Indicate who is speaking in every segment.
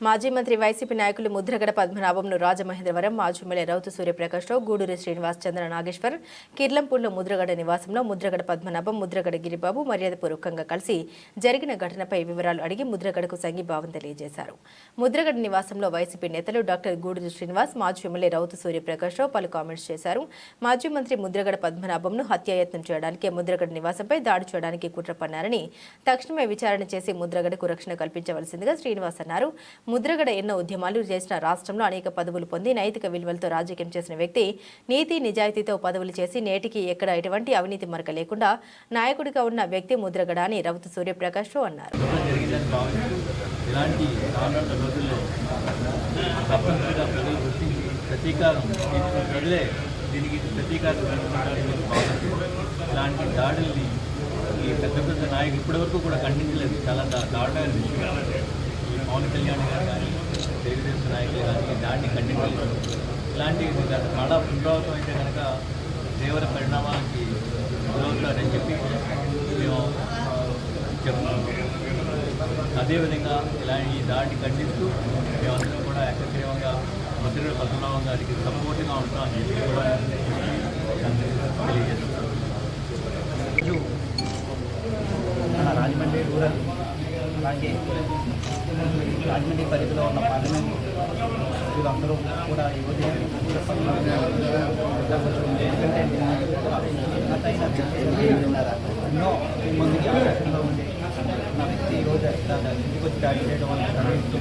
Speaker 1: మాజీ మంత్రి వైసీపీ నాయకులు ముద్రగడ పద్మనాభంను రాజమహేంద్రవరం మాజీ ఎమ్మెల్యే రౌతు సూర్యప్రకాశ్రావు గూడూరి శ్రీనివాస్ చంద్ర నాగేశ్వర్ కిర్లంపూర్లో ముద్రగడ నివాసంలో ముద్రగడ పద్మనాభం ముద్రగడ గిరిబాబు మర్యాదపూర్వకంగా కలిసి జరిగిన ఘటనపై వివరాలు అడిగి ముద్రగడకు సంఘీభావం తెలియజేశారు. ముద్రగడ నివాసంలో వైసీపీ నేతలు డాక్టర్ గూడూరి శ్రీనివాస్ మాజీ ఎమ్మెల్యే రౌతు సూర్యప్రకాశ్రావు పలు కామెంట్స్ చేశారు. మాజీ మంత్రి ముద్రగడ పద్మనాభంను హత్యాయత్నం చేయడానికి ముద్రగడ నివాసంపై దాడి చేయడానికి కుట్ర పన్నారని తక్షణమే విచారణ చేసి ముద్రగడకు రక్షణ కల్పించవలసిందిగా శ్రీనివాస్ అన్నారు. ముద్రగడ ఎన్నో ఉద్యమాలు చేసిన రాష్ట్రంలో అనేక పదవులు పొంది నైతిక విలువలతో రాజకీయం చేసిన వ్యక్తి నీతి నిజాయితీతో పదవులు చేసి నేటికి ఎక్కడ ఎటువంటి అవినీతి మరక లేకుండా నాయకుడిగా ఉన్న వ్యక్తి ముద్రగడ అని రౌతు సూర్యప్రకాష్ రావు అన్నారు.
Speaker 2: ఇలాంటి ప్రతీకారం ప్రజలే దీనికి ప్రతీకారం ఇలాంటి దాడుల్ని ఈ పెద్ద పెద్ద నాయకులు ఇప్పటివరకు కూడా ఖండించలేదు. చాలా దా దారుణమైన విషయం. ఈ పవన్ కళ్యాణ్ గారు నాయకులు కానీ దాన్ని ఖండించలేదు. ఇలాంటి గత మళ్ళా పునరావృతం అయితే కనుక తీవ్ర పరిణామాలకి గురవుతారని చెప్పి మేము ఆ, చెప్తున్నాం. అదేవిధంగా ఇలా ఈ దాడిని ఖండిస్తూ మేమందరం కూడా ఏకగ్రీవంగా మంత్రి పద్మనాభం గారికి సపోర్ట్గా ఉంటామని చెప్పి కూడా తెలియజేస్తున్నాం.
Speaker 3: మన రాజమండ్రి రూరల్ అలాగే రాజమండ్రి పరిధిలో ఉన్న పార్లమెంట్ వీళ్ళందరూ కూడా ఈ ఎందుకంటే ఎన్నో మందికి ఆకర్షణలో ఉండే నా వ్యక్తి ఈరోజు ఇంటికి వచ్చి దాడి చేయడం వల్ల కనిపిస్తూ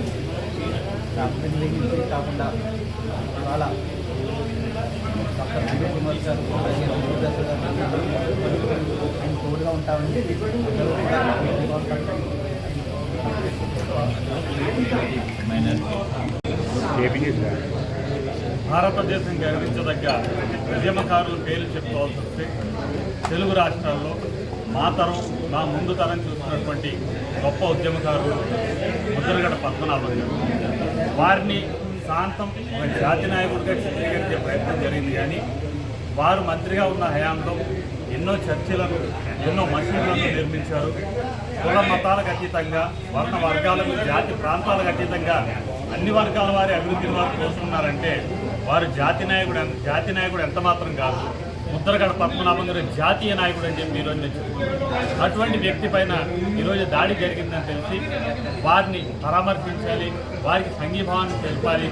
Speaker 3: రాజమండ్రి నుంచి కాకుండా ఇవాళ డాక్టర్ సంజయ్ కుమార్ గారు గారు ఆయన తోడుగా ఉంటామని
Speaker 4: భారతదేశం గర్వించదగ్గ ఉద్యమకారుల పేర్లు చెప్పుకోవాల్సి వస్తే తెలుగు రాష్ట్రాల్లో మా తరం మా ముందు తరం చూస్తున్నటువంటి గొప్ప ఉద్యమకారులు ముద్రగడ పద్మనాభం గారు. వారిని శాంతం జాతి నాయకుడిగా చిత్రీకరించే ప్రయత్నం జరిగింది కానీ వారు మంత్రిగా ఉన్న హయాంలో ఎన్నో చర్చలను ఎన్నో మసీదులను నిర్మించారు. కుల మతాలకు అతీతంగా వర్ణ వర్గాలకు జాతి ప్రాంతాలకు అతీతంగా అన్ని వర్గాల వారి అభివృద్ధిని వారు కోరుకున్నారంటే వారు జాతి నాయకుడు జాతి నాయకుడు ఎంత మాత్రం కాదు. ముద్రగడ పద్మనాభంగారు జాతీయ నాయకుడు అని చెప్పి ఈరోజు నేను చెప్తున్నాను. అటువంటి వ్యక్తి పైన ఈరోజు దాడి జరిగిందని తెలిసి వారిని పరామర్శించాలి వారికి సంఘీభావాన్ని తెలపాలి.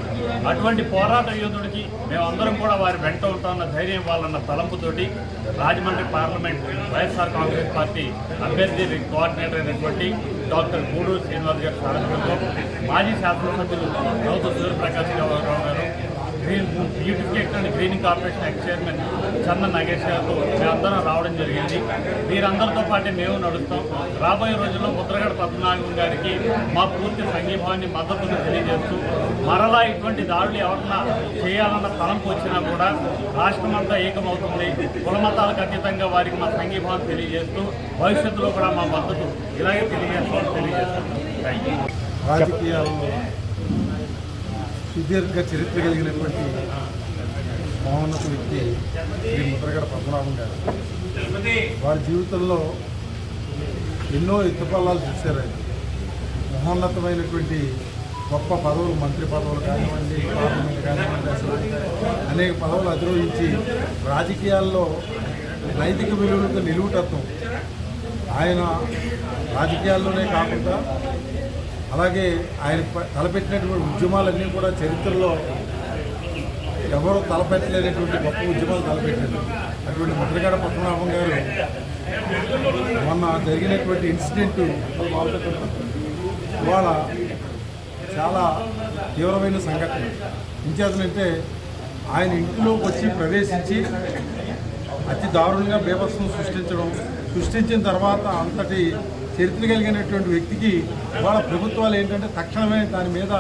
Speaker 4: అటువంటి పోరాట యోధుడికి మేమందరం కూడా వారి వెంట ఉంటామన్న ధైర్యం ఇవ్వాలన్న తలంపుతోటి రాజమండ్రి పార్లమెంట్ వైఎస్ఆర్ కాంగ్రెస్ పార్టీ అభ్యర్థి కోఆర్డినేటర్ అయినటువంటి డాక్టర్ గూడూరు శ్రీనివాస్ గారి సారథ్యంలో మాజీ శాసనసభ్యులు గౌతమ్ సూర్యప్రకాష్ రావు గారు green beautification and greening corporation act chairman Chandan Nagesh గారితో మేమందరం రావడం జరిగింది. వీరందరితో పాటు మేము నడుస్తాం. రాబోయే రోజుల్లో ముద్రగడ పద్మనాభం గారికి మా పూర్తి సంఘీభావాన్ని మద్దతును తెలియజేస్తూ మరలా ఇటువంటి దాడులు ఎవరన్నా చేయాలన్న తలంపు వచ్చినా కూడా రాష్ట్రమంతా ఏకమవుతుంది. కులమతాలకు అతీతంగా వారికి మా సంఘీభావం తెలియజేస్తూ భవిష్యత్తులో కూడా మా మద్దతు ఇలాగే తెలియజేస్తామని తెలియజేస్తాం థ్యాంక్ యూ
Speaker 5: రాజకీయాల్లో సుదీర్ఘ చరిత్ర కలిగినటువంటి మహోన్నత వ్యక్తి శ్రీ ముద్రగడ పద్మనాభం గారు. వారి జీవితంలో ఎన్నో ఎత్తుపల్లాలు చూశారు ఆయన. మహోన్నతమైనటువంటి గొప్ప పదవులు మంత్రి పదవులు కానివ్వండి పార్లమెంట్ కానివ్వండి అసలు అనేక పదవులు అధిరోహించి రాజకీయాల్లో నైతిక విలువలతో నిలువుటత్వం. ఆయన రాజకీయాల్లోనే కాకుండా అలాగే ఆయన తలపెట్టినటువంటి ఉద్యమాలన్నీ కూడా చరిత్రలో ఎవరు తలపెట్టలేనటువంటి గొప్ప ఉద్యమాలు తలపెట్టారు. అటువంటి ముద్రగడ పద్మనాభం గారు మొన్న జరిగినటువంటి ఇన్సిడెంట్ ఇవాళ చాలా తీవ్రమైన సంఘటన. ఇంచేతనంటే ఆయన ఇంటిలోకి వచ్చి ప్రవేశించి అతి దారుణంగా బీభత్సం సృష్టించడం సృష్టించిన తర్వాత అంతటి చరిత్ర కలిగినటువంటి వ్యక్తికి వాళ్ళ ప్రభుత్వాలు ఏంటంటే తక్షణమే దాని మీద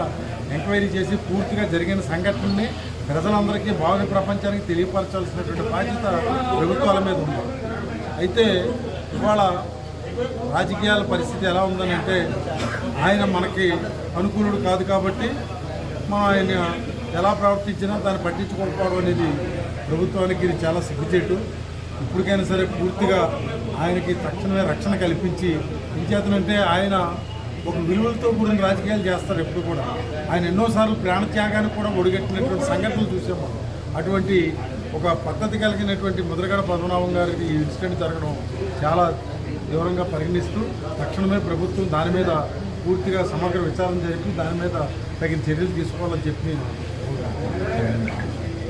Speaker 5: ఎంక్వైరీ చేసి పూర్తిగా జరిగిన సంఘటనని ప్రజలందరికీ భావి ప్రపంచానికి తెలియపరచాల్సినటువంటి బాధ్యత ప్రభుత్వాల మీద ఉంది. అయితే ఇవాళ రాజకీయాల పరిస్థితి ఎలా ఉందని అంటే ఆయన మనకి అనుకూలుడు కాదు కాబట్టి మనం ఆయన ఎలా ప్రవర్తించినా దాన్ని పట్టించుకోకపోవడం అనేది ప్రభుత్వానికి ఇది చాలా సిగ్గుచేటు. ఇప్పటికైనా సరే పూర్తిగా ఆయనకి తక్షణమే రక్షణ కల్పించి ఇంచేతనంటే ఆయన ఒక విలువలతో కూడిన రాజకీయాలు చేస్తారు ఎప్పుడు కూడా. ఆయన ఎన్నోసార్లు ప్రాణత్యాగానికి కూడా ఒడిగట్టినటువంటి సంఘటనలు చూసాం మనం. అటువంటి ఒక పద్ధతి కలిగినటువంటి ముద్రగడ పద్మనాభం గారికి ఈ ఇన్సిడెంట్ జరగడం చాలా తీవ్రంగా పరిగణిస్తూ తక్షణమే ప్రభుత్వం దాని మీద పూర్తిగా సమగ్ర విచారణ జరిపి దాని మీద తగిన చర్యలు తీసుకోవాలని చెప్పి నేను